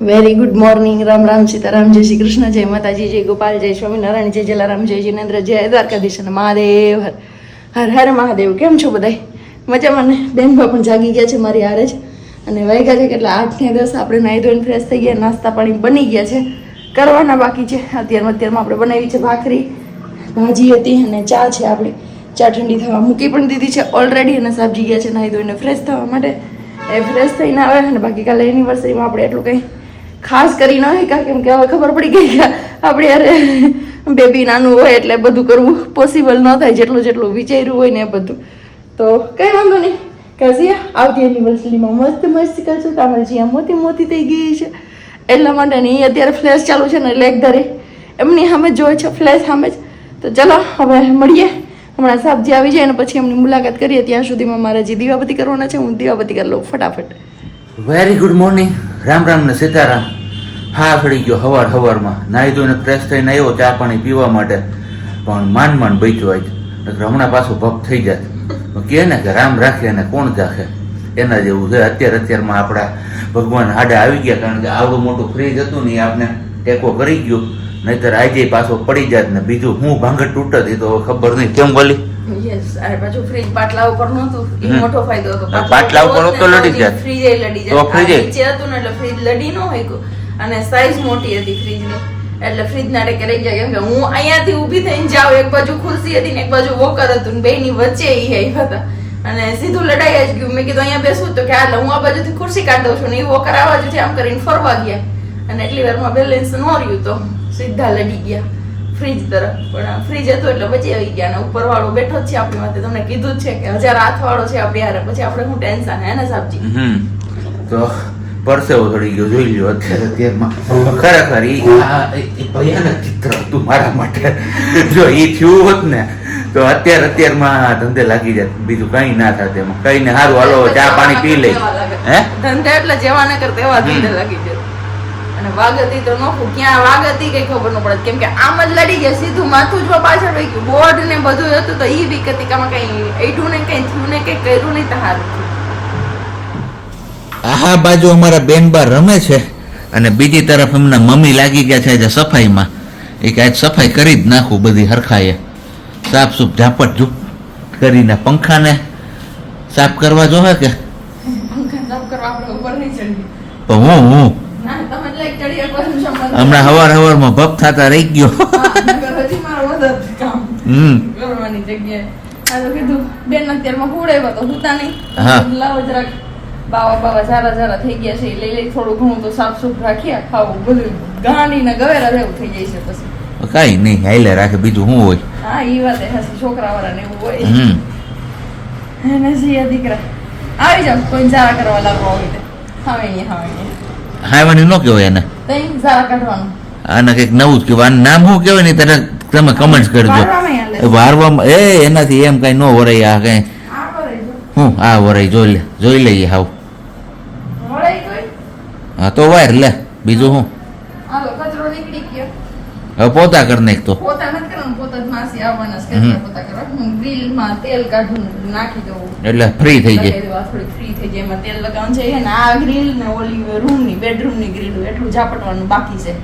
Very good morning Ram Ram Sitaram જય શ્રી કૃષ્ણ જય માતાજી જય ગોપાલ જય સ્વામિનારાયણ જય જલારામ જય જિનેન્દ્ર જય દ્વારકાધીશ અને મહાદેવ હર હર હર મહાદેવ કેમ છો બધાય? મજામાં ને બેનભાઈ પણ જાગી ગયા છે મારી હારે જ. અને વાગ્યા છે કેટલા? આઠ ને દસ આપણે નાહી ધોઈને ફ્રેશ થઈ ગયા. નાસ્તા પાણી બની ગયા છે. કરવાના બાકી છે. અત્યારમાં અત્યારમાં આપણે બનાવી છે ભાખરી, ભાજી હતી અને ચા છે આપણી. ચા ઠંડી થવા મૂકી પણ દીધી છે ઓલરેડી અને સાબજી ગયા છે નાહી ધોઈને ફ્રેશ થવા માટે. એ ફ્રેશ થઈને આવે અને બાકી કાલે એનિવર્સરીમાં આપણે એટલું કંઈ ખાસ કરી ન હોય કેમ કે હવે ખબર પડી ગઈ કે આપણે યાર બેબી નાનું હોય એટલે બધું કરવું પોસિબલ ન થાય, જેટલું જેટલું વિચાર્યું હોય ને એ બધું. તો કંઈ વાંધો નહીં. કાઝિયા આવતી એનિવર્સરીમાં મસ્ત મસ્ત કરશું. તમારે જ્યાં મોતી મોતી થઈ ગઈ છે. એટલા માટે નહીં અત્યારે ફ્લેશ ચાલુ છે ને લેગ ધરે એમની સામે જ જોવે છે ફ્લેશ સામે જ. તો ચલો, હવે મળીએ. હમણાં સાબજી આવી જાય ને પછી એમની મુલાકાત કરીએ. ત્યાં સુધીમાં મારે જે દીવાબત્તી કરવાના છે, હું દીવાબત્તી કરી લઉં ફટાફટ. Very good morning Ram Ram ને સીતારામ. હા ફળી ગયો હવાર હવારમાં. નાહી ધોઈને ફ્રેશ થઈને આવ્યો ચા પાણી પીવા માટે. પણ માંડ માંડ બચ્યો આજ. હમણાં પાછો ભગ થઈ જાય કહે ને કે રામ રાખે અને કોણ રાખે? એના જેવું છે. અત્યારે અત્યારમાં આપણા ભગવાન હાડા આવી ગયા. કારણ કે આવડું મોટું ફ્રીજ હતું ને આપને ટેકો કરી ગયો. નહીતર આજે પાછો પડી જાત ને બીજું હું ભાંગર તૂટત, એ તો ખબર નહીં. કેમ બોલી? યસ ફ્રીજ પાટલા ઉપર નહોતું. એ મોટો ફાયદો હતો. બાટલા ઉપર તો લડી જાય. ફ્રીજ એ લડી તો ફ્રીજ નીચે હતું ને એટલે ફ્રીજ લડી ન હોય અને સાઈઝ મોટી હતી ફ્રીજની એટલે ફ્રીજ ના ટેકે રહી જાય. કેમ કે હું અહીંયાથી ઊભી થઈને જાઉં એક બાજુ ખુરશી હતી ને એક બાજુ વોકર હતું ને ની વચ્ચે એ આવ્યા હતા. અને સીધું લડાઈ જ ગયું. મેં કીધું અહીંયા બેસું તો કે હાલ હું આ બાજુથી ખુરશી કાઢી દઉં છું ને એ વોકર આવા બાજુથી આમ કરીને ફરવા ગયા. અને એટલી વારમાં બેલેન્સ ન રહ્યું તો સીધા લડી ગયા. ફ્રીજ તરફ. પણ ફ્રીજ હતો એટલે બચી આવી ગયા અને ઉપર વાળો બેઠો છે આપણી માટે તમને કીધું છે કે હજાર હાથ વાળો છે આપણી હારે. પછી આપણે હું ટેન્શન હે ને સાહેબજી તો પરસેવો ચડી ગયો જોઈ લ્યો અત્યારે અત્યારમાં. ખરેખર એ ભયાનક ચિત્ર હતું મારા માટે. જો એ થયું હોત ને તો અત્યારે અત્યારમાં ધંધે લાગી જાય બીજું કઈ ના થાય એમાં. કઈ ને સારું હાલો ચા પાણી પી લઈ હે ધંધા એટલે જેવા ન કર તેવા ધંધે લાગી જાય અને વાગતી તો નોખું ક્યાં વાગતી કઈ ખબર ન પડે. કેમ કે આમ જ લડી ગયા સીધું માથું જ પાછળ વહી ગયું. બોર્ડ ને બધું હતું તો ઈ બી કે આમાં કઈ એઠું ને કઈ થયું ને કઈ કર્યું નહીં તો આહા આ બાજુ અમારા બેન બા રમે છે અને બીજી તરફ એમના મમ્મી લાગી ગયા છે આજે સફાઈમાં. એ કે આજ સફાઈ કરી જ નાખું બધી હરખાએ સાફ સૂફ ઝાપટ ઝૂપ કરીને પંખાને સાફ કરવા જોહે કે? પંખા સાફ કરવા આપણે ઉપર નહીં ચડીએ. તો હું હું હમણાં હવાર હવારમાં ભપ થતા રહી ગયો. હજી મારું વધારે કામ હમ. કરવાની જગ્યાએ. કીધું બેન અત્યારમાં હુવડાવ્યા તો હુતા નહીં. લાવો જરાક. બાવા બાવા સારા સારા થઈ ગયા છે લઈ લઈ થોડું ઘણું તો સાફ સુફ રાખ્યા ખાવું બધું. ગાંડી ને ગવેરા જેવું થઈ જાય છે પછી. કઈ નહીં હાઈલે રાખે બીજું શું હોય? હા એ વાત એ છોકરા વાળા ને એવું હોય. હમ. એને દીકરા. આવી જાવ કોઈ જારા કરવા લાગવા હોય તો. હવે અહીંયા હવે અહીંયા. હાઈવાની ન કહેવાય એને. આના કંઈક નવું જ કહેવાય. આનું નામ શું કહેવાય ને તને તમે કમેન્ટ કરજો. વારવામાં એ એનાથી એમ કઈ ન વરાય આ કઈ. હું? આ વરાય જોઈ લે જોઈ લઈએ હાવ. હા તો વાર લે બીજું ગયો. હવે પોતા કરી નાખ તો. હું એટલે ફ્રી થઈ જાય થઈ જાય એમાં તેલ લગાવવાનું છે અને આ ગ્રીલ ને ઓલી રૂમની બેડરૂમની ગ્રીલ એટલું ઝાપટવાનું બાકી છે.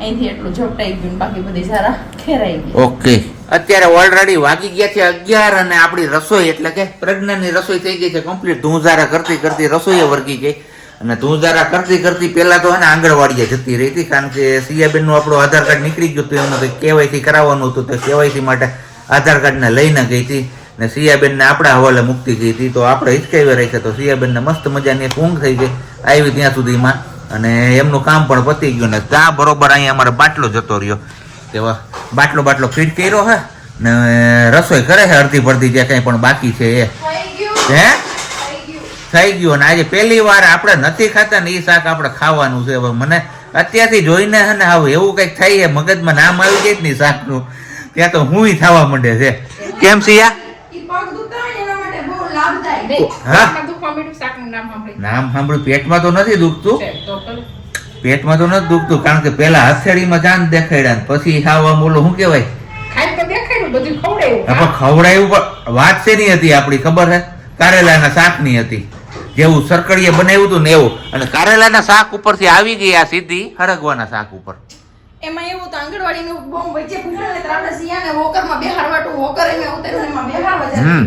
અહીંથી એટલું ઝપટાઈ ગયું બાકી બધી સારા ખેરાઈ ગઈ. ઓકે. અત્યારે ઓલરેડી વાગી ગયા છે અગિયાર અને આપણી રસોઈ એટલે કે પ્રજ્ઞાની રસોઈ થઈ ગઈ છે કમ્પ્લીટ ધૂંઝારા કરતી કરતી રસોઈએ વર્ગી ગઈ. અને ધૂંઝારા કરતી કરતી પહેલા તો એને આંગણવાડીએ જતી રહી હતી કારણ કે સિયાબેનનું આપણું આધાર કાર્ડ નીકળી ગયું હતું, એમને કંઈક કેવાયસી કરાવવાનું હતું તો કેવાયસી માટે આધાર કાર્ડને લઈને ગઈ હતી. ને સિયાબેનને આપણા હવાલે મુક્તિ થઈ હતી તો આપણે હિચકાવી રાખ્યા તો સિયાબેનને મસ્ત મજાની ઊંઘ થઈ ગઈ. આવી ત્યાં સુધીમાં. અને એમનું કામ પણ પતી ગયું ને ત્યાં બરોબર અહીંયા અમારો બાટલો જતો રહ્યો. તેવા બાટલો બાટલો ફીટ કર્યો હે ને રસોઈ કરે છે અડધી પડધી જે કંઈ પણ બાકી છે એ. હે? થઈ ગયું. ને અને આજે પહેલી વાર આપણે નથી ખાતા ને એ શાક આપણે ખાવાનું છે. હવે મને અત્યારથી જોઈને હે ને હવે એવું કંઈક થાય છે મગજમાં નામ આવી જાય નહીં શાકનું. ત્યાં તો હું થવા માંડે છે. કેમ સિયા ઈ પગ દુખતા હોય ને એના માટે બહુ લાભદાયક હા? નામ સાંભળ્યું. પેટમાં તો નથી દુખતું? પેટમાં તો નથી દુખતું કારણ કે પેલા હથેળીમાં જાન દેખાડ્યા પછી ખાવા બોલો શું કહેવાય? ખાઈ તો દેખાડ્યું, ખવડાવ્યું. ખવડાયું. પણ વાત શેની હતી આપણી? ખબર હે? કારેલાના શાકની હતી. જેવું સરકડીએ બનાવ્યું હતું ને એવું. અને કારેલાના શાક ઉપરથી આવી ગઈ આ સીધી હરગવાના શાક ઉપર. એમાં એવું તો આંગણવાડીનું બોમ્બ વચ્ચે સિયાને એને એમાં જાય.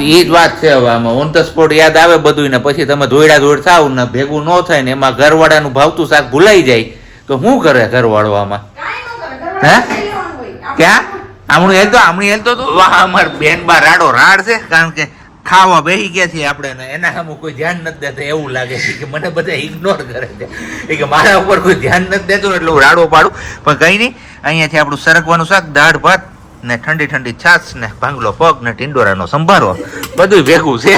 એ જ વાત છે હવે આમાં. ઓન ધ સ્પોટ યાદ આવે બધું ને પછી તમે ધોઈડા ધોઈડ થાવ ને ભેગું ન થાય ને એમાં ઘરવાળાનું ભાવતું શાક ભૂલાઈ જાય. તો શું કરે ઘરવાળો આમાં? હે? ક્યાં? આમણું હેલતો આમણી હેલતો તો વાહ અમાર બેન બા રાડો રાડ છે. કારણ કે ખાવા બેસી ગયા છીએ આપણે એના સામે કોઈ ધ્યાન નથી દેતો. એવું લાગે છે કે મને બધા ઇગ્નોર કરે છે. એ કે મારા ઉપર કોઈ ધ્યાન નથી દેતું એટલે હું રાડો પાડું. પણ કઈ નહીં. અહીંયાથી આપણું સરકવાનું શાક દાળ ભાત ને ઠંડી ઠંડી છાશ ને ભાંગલો પગ ને ટીંડોરાનો સંભારો. બધું ભેગું છે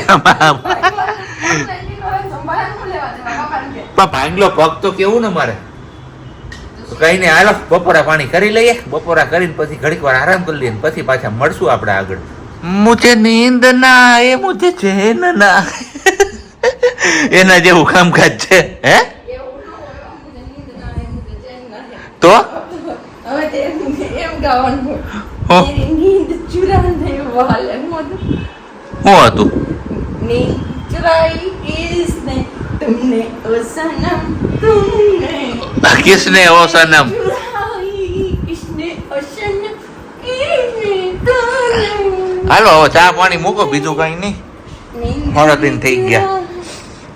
ભાંગલો પગ તો કેવું ને મારે? કઈ ને હાલો, બપોરા પાણી કરી લઈએ. બપોરા કરીને પછી ઘડીક વાર આરામ કરી લઈએ પછી પાછા મળશું આપણે આગળ. મુજે નીંદ ના એ, મુજે ચેન ના. એના જેવું કામકાજ છે, હે? તો? હવે એમ ગાવાનું શું હતું કિસને ઓ સનમ હાલો હવે ચા પાણી મૂકો બીજું કઈ નહીં. મારા દિન થઈ ગયા.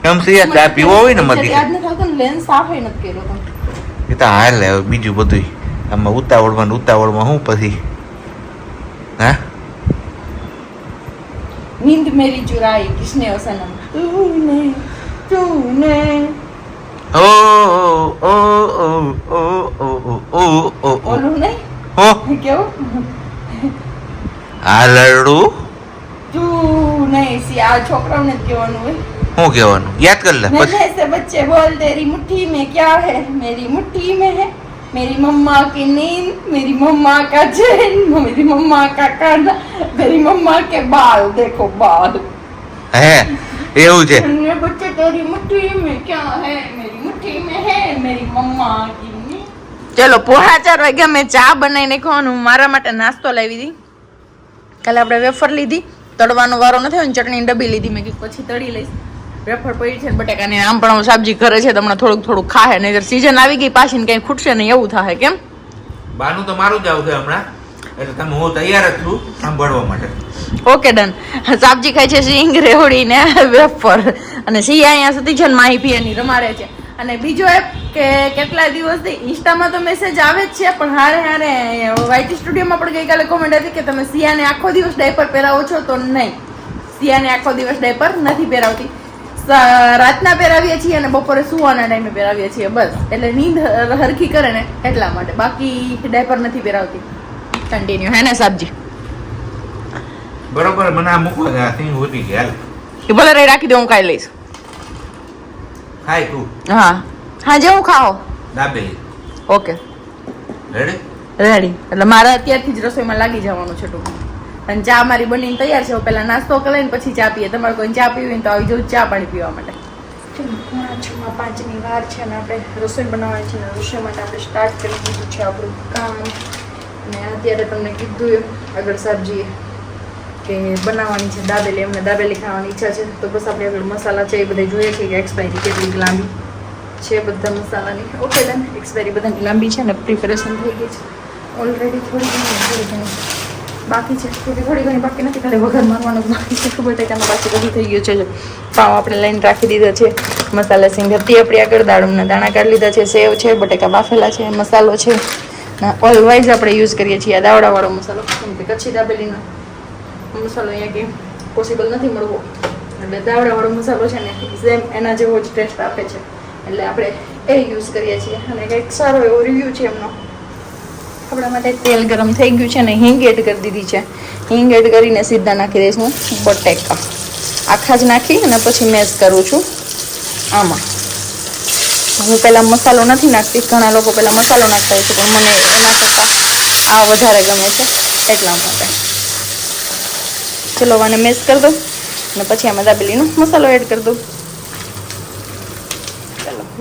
એમ સિયા ચા પીવો હોય ને મધી એ તો હાલ બીજું બધું આમાં ઉતાવળમાં ઉતાવળમાં હું પછી હે નીંદ મેરી ચુરાઈ કિસને ઓસનમ તૂને તૂને ઓ ઓ ઓ ઓ ઓ ઓ ઓ ઓ ઓલું નહીં હો કેવું આ લડુ તું નહીં સી આ છોકરાઓને જ કહેવાનું હોય કહેવાનું યાદ કર લે બચ્ચે બોલ તેરી મુઠ્ઠી મેં ક્યાં હે મેરી મુઠ્ઠી મેં હે मेरी मम्मा की नींद मेरी मम्मा का चैन मेरी मम्मा का कान मेरी मम्मा के बाल देखो बाल। है? એવું છે બચ્ચે તારી મુઠ્ઠી મે ક્યાં હે મેરી મુઠ્ઠી મે હે મેરી મમ્મા કી ચલો પોહા ચાર વાગ્યા મેં ચા બનાવીને ખાવાનું મારા માટે નાસ્તો લાવી દી કાલે આપણે વેફર લીધી તળવાનો વારો નથી હોય ચટણી ડબી લીધી. મેં કીધું પછી તળી લઈશ. વેફર પડી છે બટાકાની આમ પણ સબ્જી ઘરે છે તમને થોડુંક થોડુંક ખાહે નહીં સીઝન આવી ગઈ પાછી ને કઈ ખૂટશે નહીં એવું થાય કેમ? બાનું તો મારું જ આવશે હમણાં. એટલે તમે હું તૈયાર જ છું સાંભળવા માટે. Okay done. સબ્જી ખાય છે સિંગ રેવડી ને વેફર. અને અહીંયા રમાડે છે. બીજો એપ કે કેટલા દિવસથી ઇન્સ્ટામાં તો મેસેજ આવે જ છે પણ હારે હારે વાયટી સ્ટુડિયોમાં પણ ગઈકાલે કોમેન્ટ હતી કે તમે સિયાને આખો દિવસ ડાયપર પહેરાવો છો તો નહીં. સિયાને આખો દિવસ ડાયપર નથી પહેરાવતી. રાતના પહેરાવીએ છીએ અને બપોરે સુવાના ટાઈમે પહેરાવીએ છીએ. બસ. એટલે નીંદ હરખી કરે ને એટલા માટે. બાકી ડાયપર નથી પહેરાવતી. કન્ટિન્યુ હે ને સાબજી? બરોબર મને આ મૂકવા દે આ સિંગ વધી ગયા એ ભલે રહી રાખી દે હું ખાઈ લઈશ. હાય તું. હા. હા જે હું ખાઓ. દાબેલી ઓકે રેડી રેડી એટલે મારે અત્યારથી જ રસોઈમાં લાગી જવાનું છે ટૂંકમાં. અને ચા મારી બનીને તૈયાર છે પહેલાં નાસ્તો કરી પછી ચા પીએ. તમારે કોઈ ચા પીવી તો આવી જવું ચા પાણી પીવા માટે. છમાં પાંચની વાર છે અને આપણે રસોઈ બનાવવાની છે રસોઈ માટે આપણે સ્ટાર્ટ કરી દીધું છે આપણું કામ. અને અત્યારે તમને કીધું આગળ સબ્જી કે બનાવવાની છે દાબેલી. એમને દાબેલી ખાવાની ઈચ્છા છે. તો બસ આપણે આગળ મસાલા છે એ બધા જોઈએ છે કે એક્સપાયરી કેટલી લાંબી છે બધા મસાલાની. ઓકે ડન એક્સપાયરી બધાની લાંબી છે ને પ્રિપેરેશન થઈ ગઈ છે. ઓલરેડી થોડી ઘણી થોડી ઘણી. બાકી છે. થોડી થોડી ઘણી બાકી નથી ખાલી વઘાર મારવાનું બાકી છે. ખબર ટેકામાં બાકી બધું થઈ ગયું છે. પાવ આપણે લઈને રાખી દીધા છે. મસાલા સિંગરતી આપણી આગળ દાડમના દાણા કાઢી લીધા છે. સેવ છે, બટેકા બાફેલા છે, મસાલો છે. ઓલવાઇઝ આપણે યુઝ કરીએ છીએ. આ દાવડાવાળો મસાલો. કે કચ્છી દાબેલીનો મસાલો અહીંયા કે પોસિબલ નથી મળવો. એટલે દાવડાવાળો મસાલો છે ને સેમ એના જેવો જ ટેસ્ટ આપે છે. એટલે આપણે એ યુઝ કરીએ છીએ. અને કંઈક સારો એવો રિવ્યૂ છે એમનો. આપણા માટે તેલ ગરમ થઈ ગયું છે ને હિંગ એડ કરી દીધી છે. હિંગ એડ કરીને સીધા નાખી દઈશ હું બટેકા. આખા જ નાખી અને પછી મેશ કરું છું આમાં. હું પહેલાં મસાલો નથી નાખતી, ઘણા લોકો પહેલાં મસાલો નાખતા હોય છે, પણ મને એના કરતાં આ વધારે ગમે છે એટલા માટે. ચલો આને મેશ કરી દઉં અને પછી આમાં દાબેલીનો મસાલો એડ કરી દઉં.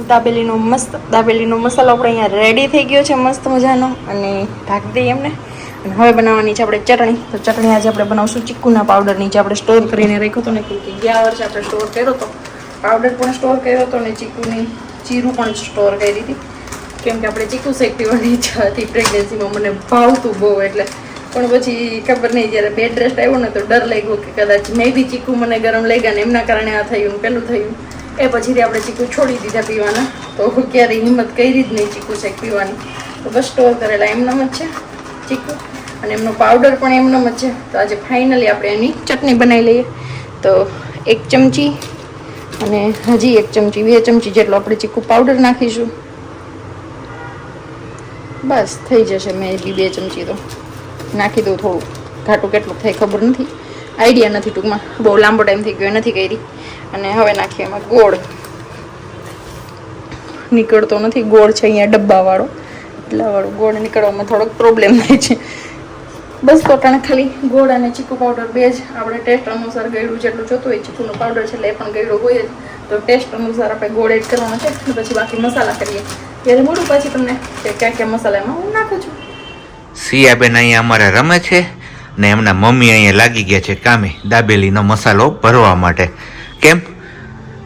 દાબેલીનો મસ્ત, દાબેલીનો મસાલો આપણે અહીંયા રેડી થઈ ગયો છે મસ્ત મજાનો. અને ઢાંકી દઈએ એમને. અને હવે બનાવવાની છે આપણે ચટણી. તો ચટણી આજે આપણે બનાવશું ચીકુના પાવડરની જે આપણે સ્ટોર કરીને રાખ્યો હતો ને કે ગયા વર્ષે આપણે સ્ટોર કર્યો હતો. પાવડર પણ સ્ટોર કર્યો હતો ને ચીકુની ચીરું પણ સ્ટોર કરી હતી કેમ કે આપણે ચીકુ શેકતી પીવાની હતી પ્રેગ્નન્સીમાં મને ભાવતું બહુ એટલે. પણ પછી ખબર નહીં, જ્યારે બેડ રેસ્ટ આવ્યો ને તો ડર લાગ્યો કે કદાચ મેં બી ચીકુ મને ગરમ લઈ ગયા ને એમના કારણે આ થયું પેલું થયું. એ પછીથી આપણે ચીકુ છોડી દીધા પીવાના. તો ક્યારેય હિંમત કરી જ નહીં ચીકુ શેક પીવાની. તો બસ સ્ટોર કરેલા એમનામ જ છે ચીકુ. અને એમનો પાવડર પણ એમનામ જ છે. તો આજે ફાઇનલી આપણે એની ચટણી બનાવી લઈએ. તો એક ચમચી અને હજી એક ચમચી, બે ચમચી જેટલો આપણે ચીકુ પાવડર નાખીશું. બસ થઈ જશે મેં બી બે ચમચી તો. નાખી દઉં થોડું. ઘાટું કેટલું થાય ખબર નથી. આઈડિયા નથી ટૂંકમાં. બહુ લાંબો ટાઈમ થઈ ગયો, નથી કરી. અને હવે નાખીએ એમાં ગોળ. નીકળતો નથી, ગોળ છે અહીંયા ડબ્બાવાળો. એટલાવાળો ગોળ નીકળવામાં થોડોક પ્રોબ્લેમ થાય છે. બસ ટાણે ખાલી ગોળ અને ચીકુ પાવડર બે જ. આપણે ટેસ્ટ અનુસાર ગળ્યું જેટલું જોતું હોય ચીકુનો પાવડર છે, એટલે એ પણ ગળ્યો હોય જ. તો ટેસ્ટ અનુસાર આપણે ગોળ એડ કરવાનો છે. પછી બાકી મસાલા કરીએ. ત્યારે મળું પછી તમને, કે ક્યાં ક્યાં મસાલા એમાં હું નાખું છું. સિયાબેન અહીંયા અમારે રમે છે. ને એમના મમ્મી અહીંયા લાગી ગયા છે કામે દાબેલીનો મસાલો ભરવા માટે. કેમ?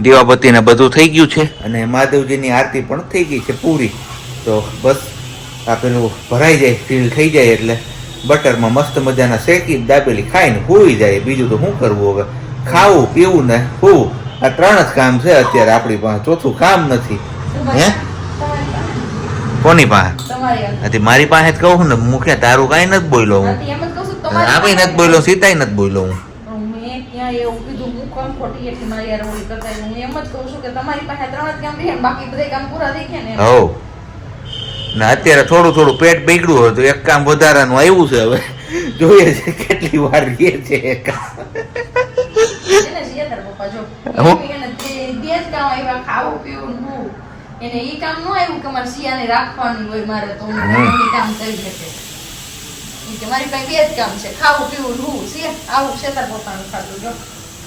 દીવાબત્તીને બધું થઈ ગયું છે અને મહાદેવજીની આરતી પણ થઈ ગઈ છે પૂરી. તો બસ આ પેલું ભરાઈ જાય ફીલ થઈ જાય એટલે બટરમાં મસ્ત મજાના શેકી દાબેલી ખાઈને હોઈ જાય. બીજું તો શું કરવું હવે? ખાવું પીવું ને હોવું આ ત્રણ જ કામ છે અત્યારે આપણી પાસે. ચોથું કામ નથી. હે? કોની પાસે? મારી પાસે જ કહું ને મુખે તારું કાંઈ નથી બોલ્યો હું. છું, નથી બોલ્યો સીતાય નથી બોલ્યો હું. મેં ક્યાં એવું કીધું હું comfort ઈ એટલી મારી હારે ઓલી કરતા હું એમ જ કહું છું કે તમારી પાસે ત્રણ જ કામ રહે બાકી બધા કામ પૂરા થઈ ગયા ને હો ના અત્યારે થોડું થોડું પેટ બગડ્યું હોય તો એક કામ વધારાનું આવ્યું છે હવે. જોઈએ છે કેટલી વાર રહે છે એક કામ. એને જ કામ ખાવું, પીવું એને ઈ કામ ન આવ્યું કે મારે શિયાને રાખવાની હોય મારે તો. કામ કરી શકે કે મારી પાસે બે જ કામ છે ખાવું પીવું ને છે. આવું શેતર પોતાનું ખાતું જો.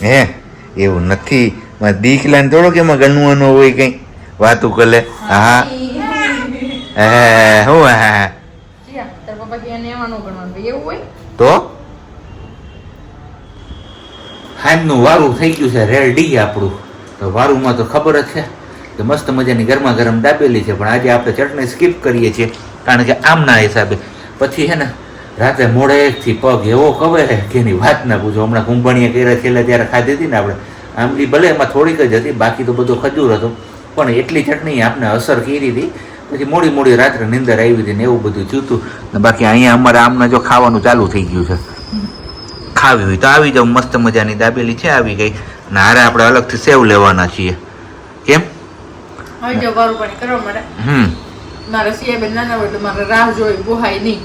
હે? એવું નથી. મારે દીક લાઈને થોડો કે એમાં ગણવાનો હોય કઈ? વાતું કરે હા હા. હે હું તારા પપ્પા કે એને એમાં ન ગણવાનું એવું હોય? તો? હામનું વારું થઈ ગયું છે રેડી આપણું. તો વારુંમાં તો ખબર જ છે કે મસ્ત મજાની ગરમા ગરમ દાબેલી છે પણ આજે આપણે ચટણી સ્કીપ કરીએ છીએ કારણ કે આમના હિસાબે. પછી છે ને રાતે મોડેથી પગ એવો કવે કે એની વાત ના પૂછો. હમણાં કુંભણીએ કર્યા છેલ્લે ત્યારે ખાધી હતી ને આપણે. આંબલી ભલે એમાં થોડીક જ હતી બાકી તો બધો ખજૂર હતો. પણ એટલી ચટણી આપને અસર કરી હતી. પછી મોડી મોડી રાત્રે નિંદર આવી હતી ને એવું બધું થયું હતું. ને બાકી અહીંયા અમારે આમને જો ખાવાનું ચાલુ થઈ ગયું છે. ખાવી હોય તો આવી જાઉં મસ્ત મજાની દાબેલી છે આવી ગઈ. અને હારે આપણે અલગથી સેવ લેવાના છીએ. કેમ? હમ. મારે સિયા બેન નાના હોય એટલે મારે રાહ જોઈ બોહાય નહીં.